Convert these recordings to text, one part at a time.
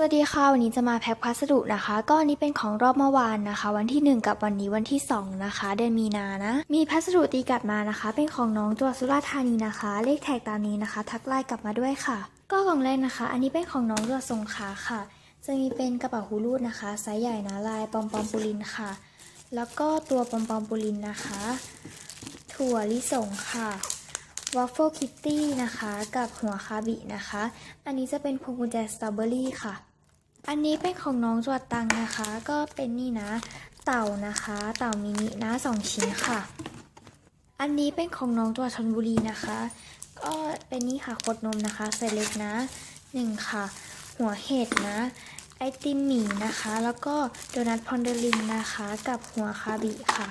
สวัสดีค่ะ วันนี้จะมาแพ็คพัสดุนะคะ ก็อันนี้เป็นของรอบเมื่อวานนะคะ วันที่ 1 กับวันนี้วันที่ 2 นะคะ เดือนมีนานะ มีพัสดุตีกลับมานะคะ เป็นของน้องจังหวัดสุราษฎร์ธานีนะคะ เลขแท็กตามนี้นะคะ ทักไลน์กลับมาด้วยค่ะ ก็กล่องแรกนะคะ อันนี้เป็นของน้องจังหวัดสงขลาค่ะ จะมีเป็นกระเป๋าหูรูดนะคะไซส์ใหญ่นะลายปอมปอมปูลินค่ะ แล้วก็ตัวปอมปอมปูลินนะคะ ถั่วลิสงค่ะว a ฟเฟิลคิตตี้นะคะ กับหัวคาบินะคะ อันนี้จะเป็นพวงกุญแจสตรอเบอรี่ค่ะ อันนี้เป็นของน้องจวดตังนะคะ ก็เป็นนี่นะ เต่านะคะ เต่ามินินะสองชิ้นค่ะ อันนี้เป็นของน้องจวดชนบุรีนะคะ ก็เป็นนี่ค่ะขวดนมนะคะไซเล็กนะหนึ่งค่ะ หัวเห็ดนะ ไอติมหมี่นะคะ แล้วก็โดนัทพอนเดลิงนะคะ กับหัวคาบิค่ะ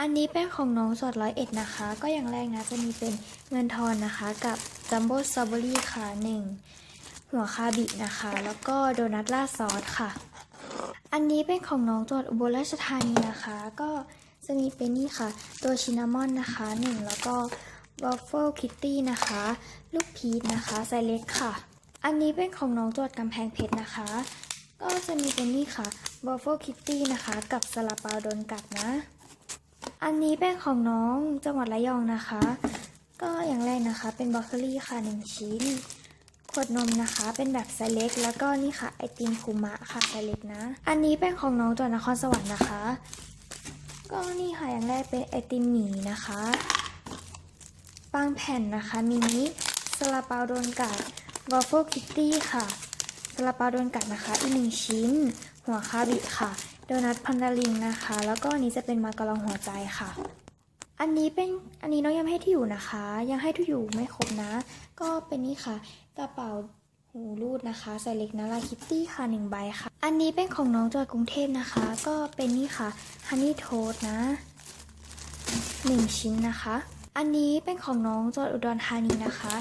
อันนี้เป็นของน้องสดร้อยเอ็ดนะคะ ก็อย่างแรกนะจะมีเป็นเงินทอนนะคะ กับจัมโบ้สตรอเบอรี่ค่ะหนึ่ง หัวคาบินะคะ แล้วก็โดนัทราดซอสค่ะ อันนี้เป็นของน้องจังหวัดอุบลราชธานีนะคะ ก็จะมีเป็นนี่ค่ะ ตัวชินามอนนะคะหนึ่งแล้วก็ว a ฟเฟิลคิตตี้นะคะ ลูกพีชนะคะไซเล็กค่ะ อันนี้เป็นของน้องจังหวัดกำแพงเพชรนะคะ ก็จะมีเป็นนี่ค่ะว a ฟเฟิลคิตตี้นะคะ กับซาลาเปาโดนกัดนะ อันนี้เป็นของน้องจังหวัดระยองนะคะ ก็อย่างแรกนะคะเป็นบรอกโคลีค่ะหนึ่งชิ้น ขวดนมนะคะเป็นแบบไซส์เล็ก แล้วก็นี่ค่ะไอติมคุมะค่ะไซส์เล็กนะ อันนี้เป็นของน้องจังหวัดนครสวรรค์นะคะ ก็นี่ค่ะอย่างแรกเป็นไอติมหมีนะคะปังแผ่นนะคะมินิซาลาเปาโดนกัดวอฟเฟิลคิตตี้ค่ะซาลาเปาโดนกัดนะคะ อีกหนึ่งชิ้น หัวคาบิค่ะ โดนัทพันดาลิงนะคะ แล้วก็อันนี้จะเป็นมาการองหัวใจค่ะ อันนี้เป็นอันนี้น้องยังให้ที่อยู่นะคะ ยังให้ที่อยู่ไม่ครบนะ ก็เป็นนี่ค่ะ กระเป๋าหูรูดนะคะใส่เล็กนะลาคิตตี้ค่ะหนึ่งใบค่ะ อันนี้เป็นของน้องจังหวัดกรุงเทพนะคะ ก็เป็นนี่ค่ะฮันนี่โทสนะหนึ่งชิ้นนะคะ อันนี้เป็นของน้องจังหวัดอุดรธานีนะคะ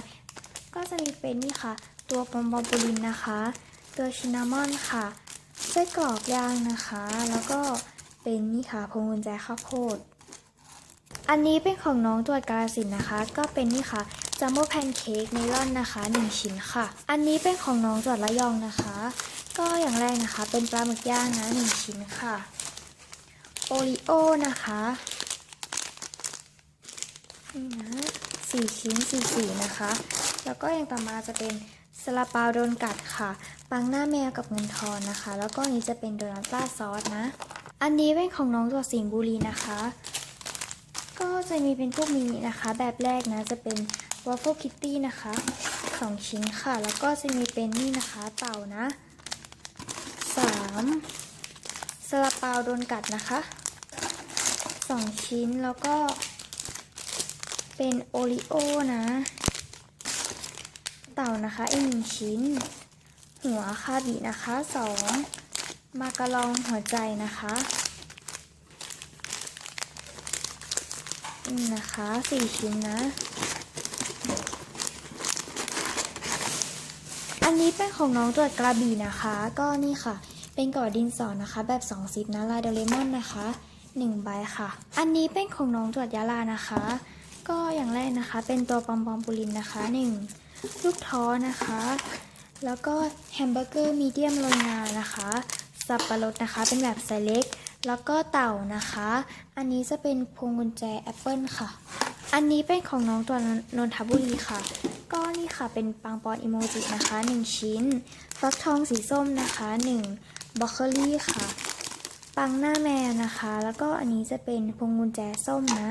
ก็จะมีเป็นนี่ค่ะ ตัวปอมบอมปูลินนะคะ ตัวชินนามอนค่ะไส้กรอกย่างนะคะ แล้วก็เป็นนี่ค่ะพวงกุญแจข้าวโพด อันนี้เป็นของน้องจังหวัดกาฬสินนะคะ ก็เป็นนี่ค่ะจัมโบ้แพนเค้กเมลอนนะคะ 1 ชิ้นค่ะ อันนี้เป็นของน้องจังหวัดระยองนะคะ ก็อย่างแรกนะคะ เป็นปลาหมึกย่างนะ 1 ชิ้นค่ะโอริโอนะคะนี่นะสี่ชิ้นสี่สีนะคะ แล้วก็อย่างต่อมาจะเป็นซาลาเปาโดนกัดค่ะปังหน้าแมวกับเงินทอนนะคะ แล้วก็นี้จะเป็นโดนัทราซอสนะ อันนี้เป็นของน้องจังหวัดสิงห์บุรีนะคะ ก็จะมีเป็นพวกมินินะคะ แบบแรกนะจะเป็น Waffle Kitty นะคะสองชิ้นค่ะ แล้วก็จะมีเป็นนี่นะคะเต่านะสามซาลาเปาโดนกัดนะคะสองชิ้นแล้วก็เป็นโอริโอนะ เต่านะคะอีกหนึ่งชิ้น หัวคาบินะคะสองมาการองหัวใจนะคะ นี่นะคะสี่ชิ้นนะ อันนี้เป็นของน้องตรวจกระบี่นะคะ ก็นี่ค่ะ เป็นกระดดินสอนะคะ แบบ2ซิปนะลายโดเรมอนนะคะ1ใบค่ะ อันนี้เป็นของน้องตรวจยาลานะคะ ก็อย่างแรกนะคะ เป็นตัวปอมปอมปูลินนะคะ 1 ลูกท้อนะคะ แล้วก็แฮมเบอร์เกอร์มีเดียมโรยงานะคะ สับปะรดนะคะ เป็นแบบไซส์เล็ก แล้วก็เต่านะคะ อันนี้จะเป็นพวงกุญแจแอปเปิลค่ะ อันนี้เป็นของน้องตัวนนทบุรีค่ะ ก็นี่ค่ะเป็นปังปอนอิโมจินะคะ 1 ชิ้นฟักทองสีส้มนะคะ1บล็อกโคลี่ค่ะ ปังหน้าแมวนะคะ แล้วก็อันนี้จะเป็นพวงกุญแจส้มนะ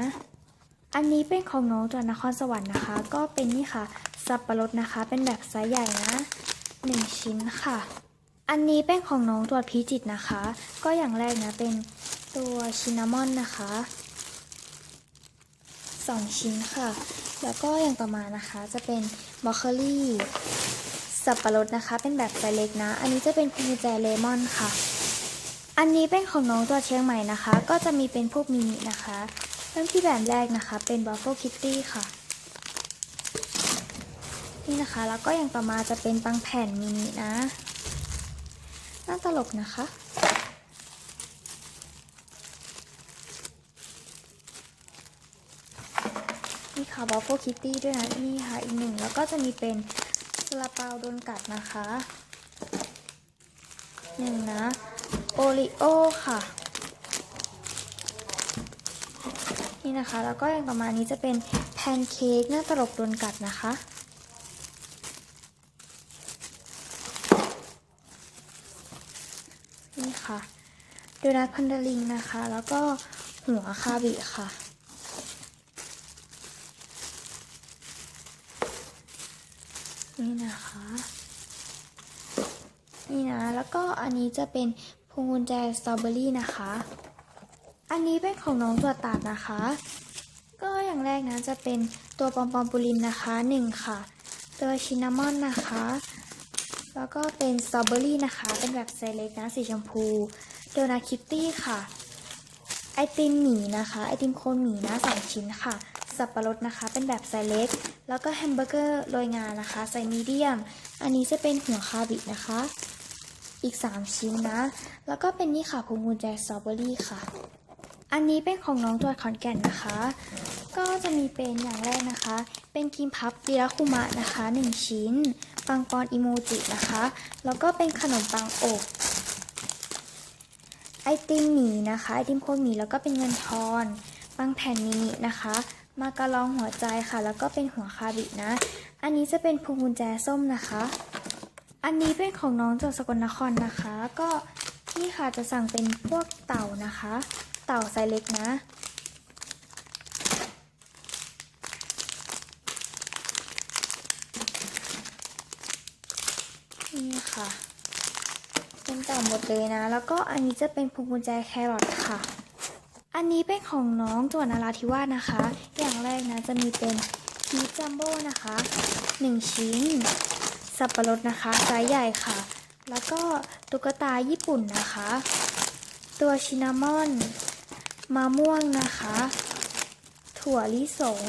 อันนี้เป็นของน้องจากนครสวรรค์นะคะ ก็เป็นนี่ค่ะสับปะรดนะคะ เป็นแบบไซส์ใหญ่นะ 1 ชิ้นค่ะ อันนี้เป็นของน้องตัวพีจิตนะคะ ก็อย่างแรกนะเป็นตัวชินนามอนนะคะสองชิ้นค่ะ แล้วก็อย่างต่อมานะคะจะเป็นบรอกโคลี่สับปะรดนะคะ เป็นแบบไซเล็กนะ อันนี้จะเป็นกุญแจเลมอนค่ะ อันนี้เป็นของน้องตัวเชียงใหม่นะคะ ก็จะมีเป็นพวกมินินะคะ เริ่มที่แบบแรกนะคะ เป็นบัฟเฟิลคิตตี้ค่ะ นี่นะคะ แล้วก็อย่างต่อมาจะเป็นปังแผ่นมินินะ น่าตลกนะคะนี่ค่ะบอฟเฟิลคิตตี้ด้วยนะ นี่ค่ะอีกหนึ่ง แล้วก็จะมีเป็นซาลาเปาโดนกัดนะคะหนึ่งนะ โอริโอค่ะ นี่นะคะ แล้วก็อย่างต่อมานี้จะเป็นแพนเค้กหน้าตลกโดนกัดนะคะ นี่ ค่ะโดนัทพันดลิงนะคะ แล้วก็หัวคาบิค่ะ นี่นะคะ นี่นะ แล้วก็อันนี้จะเป็นพวงกุญแจสตรอเบอรี่นะคะ อันนี้เป็นของน้องตัวตัดนะคะ ก็อย่างแรกนะจะเป็นตัวปอมปอมปูลินนะคะหนึ่งค่ะ ตัวชินนามอนนะคะ แล้วก็เป็นสตรอเบอรี่นะคะ เป็นแบบไซเล็กนะสีชมพู โดนาคิตตี้ค่ะ ไอติมหมีนะคะ ไอติมโคนหมีนะสองชิ้นค่ะ สับปะรดนะคะ เป็นแบบไซเล็ก แล้วก็แฮมเบอร์เกอร์โรยงานะคะไซมีเดียม อันนี้จะเป็นหัวคาบินะคะ อีก 3 ชิ้นนะ แล้วก็เป็นนี่ค่ะพวงกุญแจสตรอเบอรี่ค่ะ อันนี้เป็นของน้องตัวขอนแก่นนะคะ ก็จะมีเป็นอย่างแรกนะคะ เป็นครีมพับดีราคุมะนะคะ 1 ชิ้น ปังปอนอิโมจินะคะ แล้วก็เป็นขนมปังอบไอติมหมีนะคะไอติมโคนหมีแล้วก็เป็นเงินทอนปังแผ่นมินินะคะ มากระลองหัวใจค่ะ แล้วก็เป็นหัวคาบินะ อันนี้จะเป็นพวงกุญแจส้มนะคะ อันนี้เป็นของน้องจากสกลนครนะคะ ก็นี่ค่ะจะสั่งเป็นพวกเต่านะคะ เต่าไซส์เล็กนะ นี่ ค่ะ เป็นเต่าหมดเลยนะ แล้วก็อันนี้จะเป็นพวงกุญแจแครอทค่ะ อันนี้เป็นของน้องจังหวัดนราธิวาสนะคะ อย่างแรกนะจะมีเป็นพีจัมโบ้นะคะ 1 ชิ้น สับปะรดนะคะไซส์ใหญ่ค่ะ แล้วก็ตุ๊กตาญี่ปุ่นนะคะ ตัวชินามอนมะม่วงนะคะ ถั่วลิสง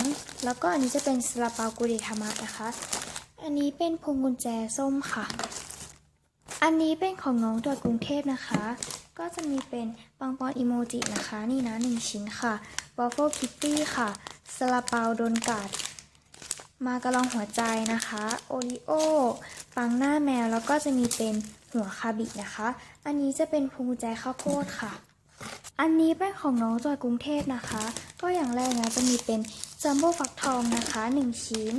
แล้วก็อันนี้จะเป็นซาลาเปากุเดทามะนะคะ อันนี้เป็นพวงกุญแจส้มค่ะ อันนี้เป็นของน้องตัวกรุงเทพนะคะ ก็จะมีเป็นปังปอนอิโมจินะคะ นี่นะหนึ่งชิ้นค่ะวอฟเฟิลคิตตี้ค่ะซาลาเปาโดนกัด มากระลองหัวใจนะคะ โอริโอ ปังหน้าแมว แล้วก็จะมีเป็นหัวคาบินะคะ อันนี้จะเป็นพวงกุญแจข้าวโพดค่ะ อันนี้เป็นของน้องจอยกรุงเทพนะคะ ก็อย่างแรกนะจะมีเป็นจัมโบ้ฟักทองนะคะ 1 ชิ้น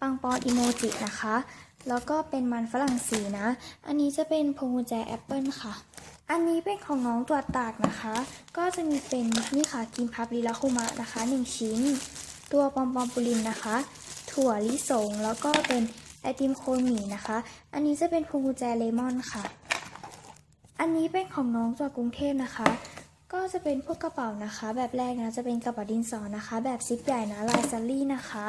ปังปอนอิโมจินะคะ แล้วก็เป็นมันฝรั่งสีนะ อันนี้จะเป็นพวงกุญแจแอปเปิลค่ะ อันนี้เป็นของน้องตัวตากนะคะ ก็จะมีเป็นนี่ค่ะกิมพับลีลาคุมะนะคะ 1 ชิ้น ตัวปอมปอมปูลินนะคะ ถั่วลิสง แล้วก็เป็นไอติมโคนหมี่นะคะ อันนี้จะเป็นพวงกุญแจเลมอนค่ะ อันนี้เป็นของน้องจากกรุงเทพนะคะ ก็จะเป็นพวกกระเป๋านะคะ แบบแรกนะจะเป็นกระเป๋าดินสอนะคะ แบบซิปใหญ่นะลายซัลลี่นะคะ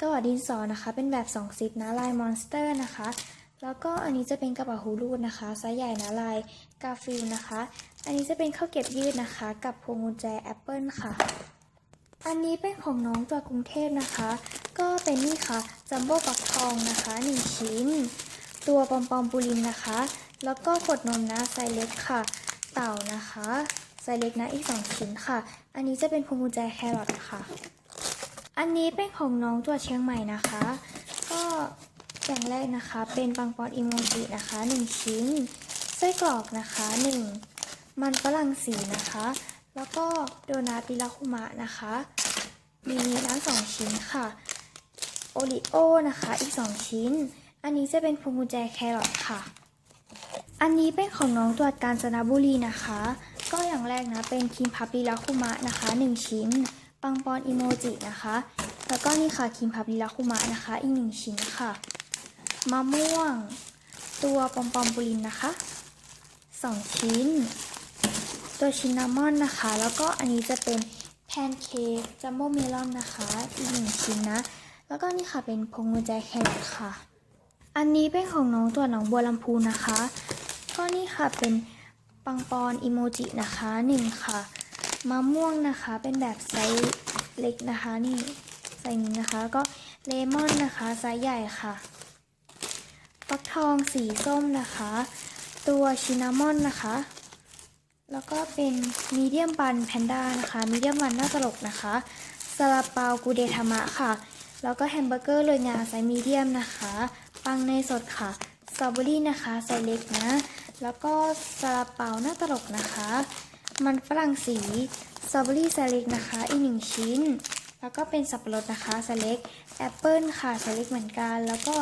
กระเป๋าดินสอนะคะ เป็นแบบ2ซิปนะลายมอนสเตอร์นะคะ แล้วก็อันนี้จะเป็นกระเป๋าฮูรูดนะคะไซส์ใหญ่นะลายกาฟิลนะคะ อันนี้จะเป็นข้าวเก็บยืดนะคะ กับพวงกุญแจแอปเปิลค่ะ อันนี้เป็นของน้องจากกรุงเทพนะคะ ก็เป็นนี่ค่ะจัมโบ้ปักทองนะคะ1ชิ้น ตัวปอมปอมปูลินนะคะ แล้วก็ขวดนมนะไซส์เล็กค่ะ เต่านะคะไซส์เล็กนะอีก 2 ชิ้นค่ะ อันนี้จะเป็นพวงกุญแจแครอทค่ะ อันนี้เป็นของน้องตัวเชียงใหม่นะคะ ก็อย่างแรกนะคะ เป็นปังปอนอิโมจินะคะ 1 ชิ้นไส้กรอกนะคะ 1 มันฝรั่งสีนะคะ แล้วก็โดนัทดิลาคุมะนะคะมีน้ำสองชิ้นค่ะ โอริโอนะคะ อีก 2 ชิ้น อันนี้จะเป็นพวงกุญแจแครอทค่ะ อันนี้เป็นของน้องตัวกาญจนบุรีนะคะ ก็อย่างแรกนะ เป็นครีมพับลีลาคุมะนะคะ 1 ชิ้น ปังปอนอิโมจินะคะ แล้วก็นี่ค่ะครีมพับลีลาคุมะนะคะ อีก1ชิ้นค่ะ มะม่วง ตัวปอมปอมปูลินนะคะ2ชิ้น ตัวชินนามอนนะคะ แล้วก็อันนี้จะเป็นแพนเค้กจัมโบ้เมลอนนะคะ อีกหนึ่งชิ้นนะ แล้วก็นี่ค่ะเป็นพวงกุญแจแครอทค่ะ อันนี้เป็นของน้องตัวหนองบัวลำพูนะคะ ก็นี่ค่ะเป็นปังปอนอิโมจินะคะหนึ่งค่ะ มะม่วงนะคะเป็นแบบไซส์เล็กนะคะนี่ไซส์นี้นะคะแล้วก็เลมอนนะคะไซส์ใหญ่ค่ะฟักทองสีส้มนะคะ ตัวชินามอนนะคะ แล้วก็เป็นมีเดียมบันแพนด้านะคะมีเดียมบันหน้าตลกนะคะซาลาเปากูเดทามะค่ะ แล้วก็แฮมเบอร์เกอร์โรยงาไซส์มีเดียมนะคะ ปังเนยสดค่ะสตรอเบอรี่นะคะไซส์เล็กนะ แล้วก็ซาลาเปาหน้าตลกนะคะ มันฝรั่งสีสตรอเบอรี่สเล็กนะคะอีกหนึ่งชิ้น แล้วก็เป็นสับปะรดนะคะสเล็กแอปเปิลค่ะสเล็กเหมือนกัน แล้วก็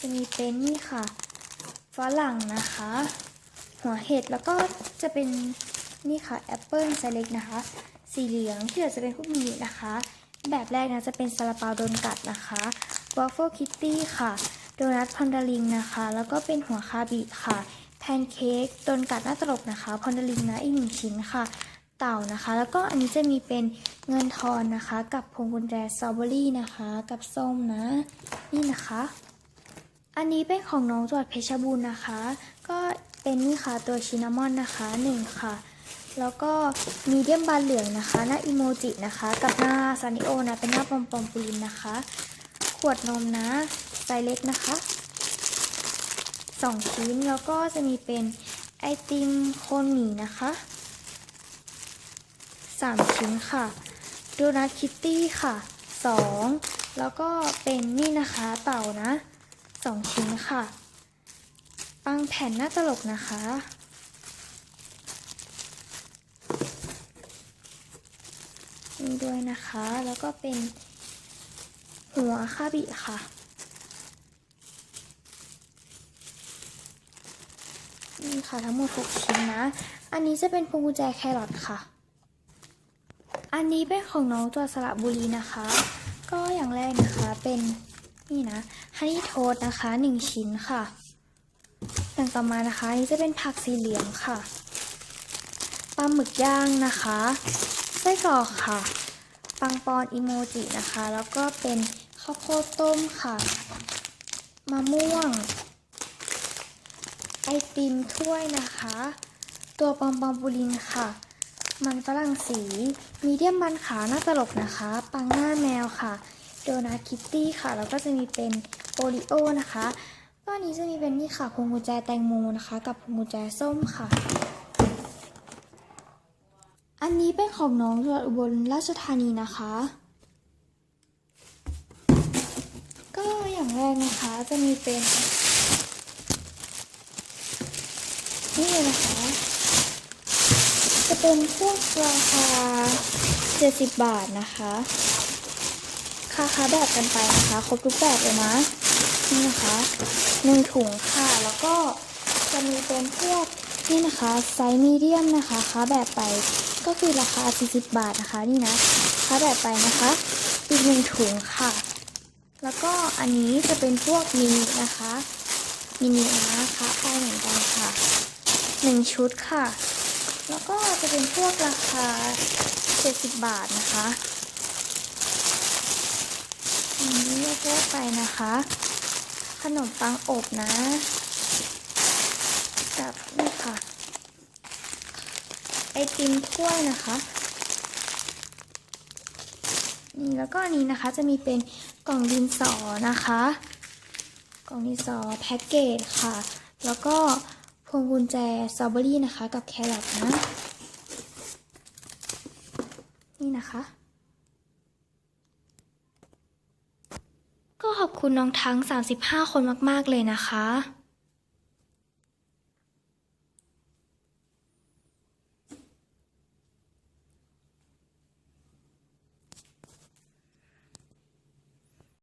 จะมีเป็นนี่ค่ะฝรั่งนะคะ หัวเห็ดแล้วก็จะเป็นนี่ค่ะแอปเปิลสเล็กนะคะ สีเหลืองที่เหลือจะเป็นพวกนี้นะคะ แบบแรกนะจะเป็นซาลาเปาโดนกัดนะคะวอฟเฟิลคิตตี้ค่ะโดนัทพอนดาริงนะคะ แล้วก็เป็นหัวคาบิค่ะ พนเค้กโดนกัดหน้าตลกนะคะ พอนดาริงนะอีกหนึ่งชิ้นค่ะ เต่านะคะ แล้วก็อันนี้จะมีเป็นเงินทอนนะคะ กับพวงกุญแจสตรอเบอรี่นะคะ กับส้มนะ นี่นะคะ อันนี้เป็นของน้องจวัดเพชรบูรณ์นะคะ ก็เป็นนี่ค่ะตัวชินนามอนนะคะหนึ่งค่ะ แล้วก็มีเดียมบานเหลืองนะคะ หน้าอิโมจินะคะ กับหน้าซานิโอนะเป็นหน้าปอมปอมปูลินนะคะ ขวดนมนะไซเล็กนะคะ สองชิ้น แล้วก็จะมีเป็นไอติมโคนหมีนะคะสามชิ้นค่ะโดนัทคิตตี้ค่ะสองแล้วก็เป็นนี่นะคะเต่านะสองชิ้นค่ะ ปังแผ่นหน้าตลกนะคะนี่ด้วยนะคะ แล้วก็เป็นหัวคาบิค่ะ ค่ะทั้งหมด6ชิ้นนะ อันนี้จะเป็นพวงกุญแจแครอทค่ะ อันนี้เป็นของน้องตัวสระบุรีนะคะ ก็อย่างแรกนะคะเป็นนี่นะฮันนี่โทสนะคะ 1 ชิ้นค่ะอย่างต่อมานะคะนนี้จะเป็นผักสีเหลืองค่ะปลาหมึกย่างนะคะไส้กรอกค่ะ ปังปอนอิโมจินะคะ แล้วก็เป็นข้าวโพดต้มค่ะมะม่วง ไอติมถ้วยนะคะ ตัวปอมปอมบูลินค่ะ มันฝรั่งสี มีเดียมมันขาหน้าตลกนะคะ ปังหน้าแมวค่ะ โดนัทคิตตี้ค่ะ แล้วก็จะมีเป็นโอริโอนะคะก็อันนี้จะมีเป็นนี่ค่ะพวงกุญแจแตงโมนะคะ กับพวงกุญแจส้มค่ะ อันนี้เป็นของน้องจังหวัดอุบลราชธานีนะคะ ก็อย่างแรกนะคะจะมีเป็น นี่นะคะ จะเป็นพวกราคา 70 บาทนะคะค่าค้าแบบกันไปนะคะ ครบทุกแบบเลยนะ นี่นะคะหนึ่งถุงค่ะ แล้วก็จะมีเป็นพวกนี่นะคะไซส์มีเดียมนะคะค้าแบบไปก็คือราคา 40 บาทนะคะนี่นะค้าแบบไปนะคะ อีกหนึ่งถุงค่ะ แล้วก็อันนี้จะเป็นพวกมินินะคะมินินะคะไปเหมือนกันค่ะ หนึ่งชุดค่ะ แล้วก็จะเป็นพวกราคา 70 บาทนะคะอันนี้แยกไปนะคะ ขนมปังอบนะกับนี่ค่ะ ไอติมถ้วยนะคะนี่แล้วก็อันนี้นะคะจะมีเป็นกล่องดินสอนะคะ กล่องดินสอแพ็กเกจค่ะ แล้วก็ วงกุญแจสตรอเบอรี่นะคะ กับแครอทนะ นี่นะคะ ก็ขอบคุณน้องทั้ง 35 คนมาก ๆ เลยนะคะ